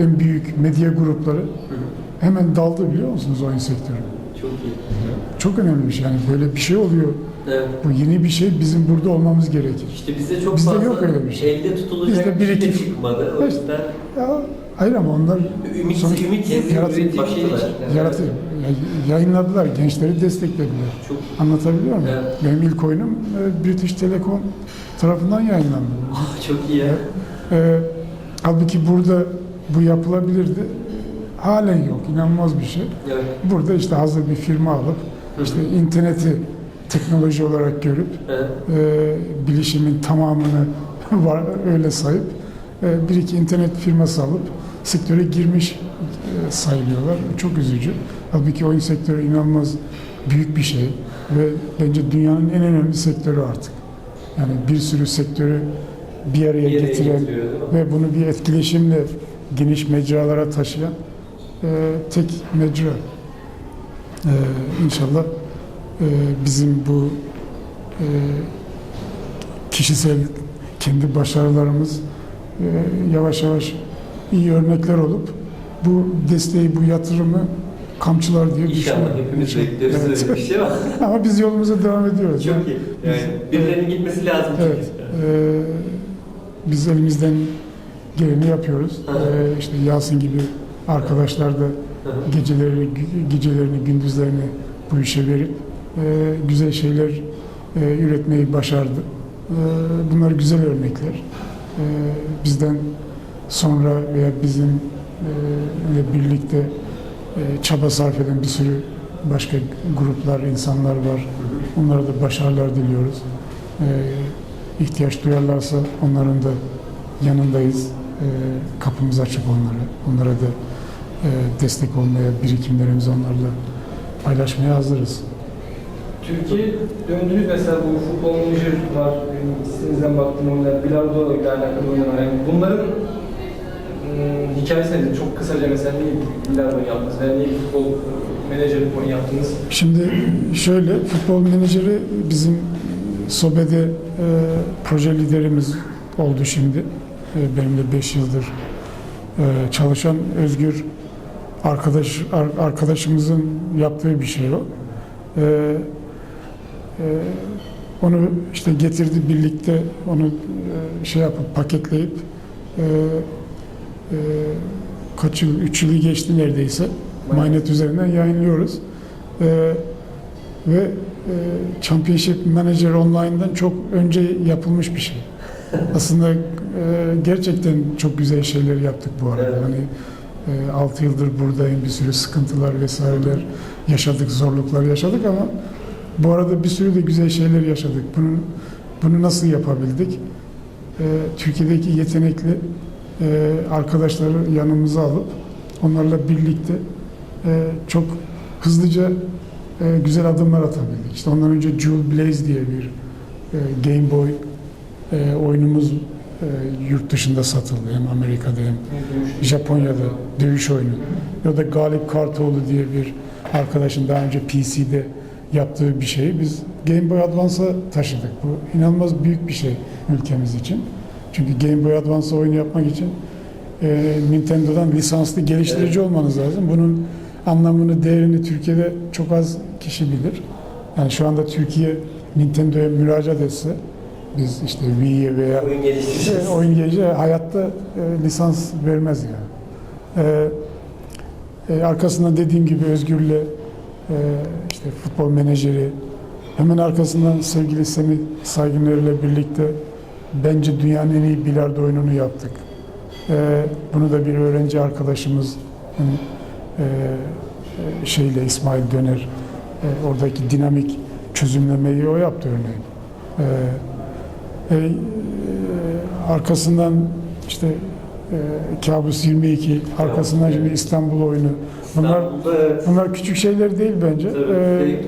en büyük medya grupları hemen daldı biliyor musunuz oyun sektörü? Çok iyi. Çok önemli bir şey. Yani böyle bir şey oluyor. Evet. Bu yeni bir şey. Bizim burada olmamız gerekir. İşte bizde çok Bizde fazla yok öyle bir şey. elde tutulacak Bizde bir şey de birikim. çıkmadı. O yüzden Ya, hayır ama onlar ümit, Sonuç- ümit Yaratı- başladılar. yaratı ya- yayınladılar. Gençleri desteklediler. Çok Anlatabiliyor muyum? Evet. Benim ilk oyunum e, British Telecom tarafından yayınlandı. Ah, çok iyi ya. E, halbuki burada bu yapılabilirdi. Halen yok. İnanılmaz bir şey. Evet. Burada işte hazır bir firma alıp işte interneti teknoloji olarak görüp Evet. e, bilişimin tamamını var, öyle sayıp e, bir iki internet firması alıp sektöre girmiş e, sayılıyorlar. Çok üzücü. Halbuki oyun sektörü inanılmaz büyük bir şey ve bence dünyanın en önemli sektörü artık. Yani bir sürü sektörü bir araya Bir yere getiren ve bunu bir etkileşimle geniş mecralara taşıyan e, tek mecra. E, inşallah e, bizim bu e, kişisel kendi başarılarımız e, yavaş yavaş iyi örnekler olup bu desteği, bu yatırımı kamçılar diye İnşallah düşünüyorum. hepimiz bekliyoruz Evet. öyle bir şey var. Ama biz yolumuza devam ediyoruz. Çok iyi. Yani birilerinin gitmesi lazım çünkü. Evet. Ee, biz elimizden geleni yapıyoruz. Ee, işte Yasin gibi arkadaşlar da Hı hı. geceleri, gecelerini, gündüzlerini bu işe verip e, güzel şeyler e, üretmeyi başardı. E, bunlar güzel örnekler. E, bizden sonra veya bizimle birlikte e, çaba sarf eden bir sürü başka gruplar, insanlar var. Onlara da başarılar diliyoruz. E, ihtiyaç duyarlarsa onların da yanındayız. E, kapımız açık onlara. Onlara da e, destek olmaya, birikimlerimizi onlarla paylaşmaya hazırız. Türkiye döndünüz mesela bu futbol menajer var. Benim Sizden baktığım oyunlar, bilardo ile alakalı oyunlar. Yani bunların ım, hikayesi nedir? Çok kısaca mesela niye bilardo yaptınız veya niye futbol menajeri oyun yaptınız? Şimdi şöyle, futbol menajeri bizim Sobe'de e, proje liderimiz oldu şimdi. E, benimle 5 yıldır e, çalışan Özgür arkadaş ar- arkadaşımızın yaptığı bir şey o. E, e, onu işte getirdi birlikte onu e, şey yapıp paketleyip kaç yıl, 3 yılı geçti neredeyse. Mynet üzerinden yayınlıyoruz. Ee, ve e, Championship Manager Online'dan çok önce yapılmış bir şey. Aslında e, gerçekten çok güzel şeyler yaptık bu arada. Evet. Hani e, 6 yıldır buradayım, bir sürü sıkıntılar vesaireler yaşadık, zorluklar yaşadık ama bu arada bir sürü de güzel şeyler yaşadık. Bunu bunu nasıl yapabildik? E, Türkiye'deki yetenekli e, arkadaşları yanımıza alıp onlarla birlikte e, çok hızlıca e, güzel adımlar atabildik. İşte ondan önce Jewel Blaze diye bir e, Game Boy e, oyunumuz e, yurt dışında satıldı. Hem Amerika'da hem Japonya'da dövüş oyunu. Ya da Galip Kartoğlu diye bir arkadaşın daha önce PC'de yaptığı bir şeyi biz Game Boy Advance'a taşıdık. Bu inanılmaz büyük bir şey ülkemiz için. Çünkü Game Boy Advance'a oyun yapmak için e, Nintendo'dan lisanslı geliştirici olmanız lazım. Bunun anlamını, değerini Türkiye'de çok az kişi bilir. Yani şu anda Türkiye Nintendo'ya müracaat etse biz işte Wii'ye veya Oyun geliştireceğiz. şey, oyun gelince hayatta e, lisans vermez yani. E, e, arkasından dediğim gibi Özgür'le e, işte futbol menajeri hemen arkasından sevgili Semih Saygıner'le birlikte bence dünyanın en iyi bilardo oyununu yaptık. E, bunu da bir öğrenci arkadaşımız e, e, şeyle İsmail Döner e, oradaki dinamik çözümlemeyi o yaptı örneğin. E, e, arkasından işte e, Kabus 22, arkasından şimdi İstanbul oyunu. Bunlar İstanbul'da evet. bunlar küçük şeyler değil bence. Tabii. E,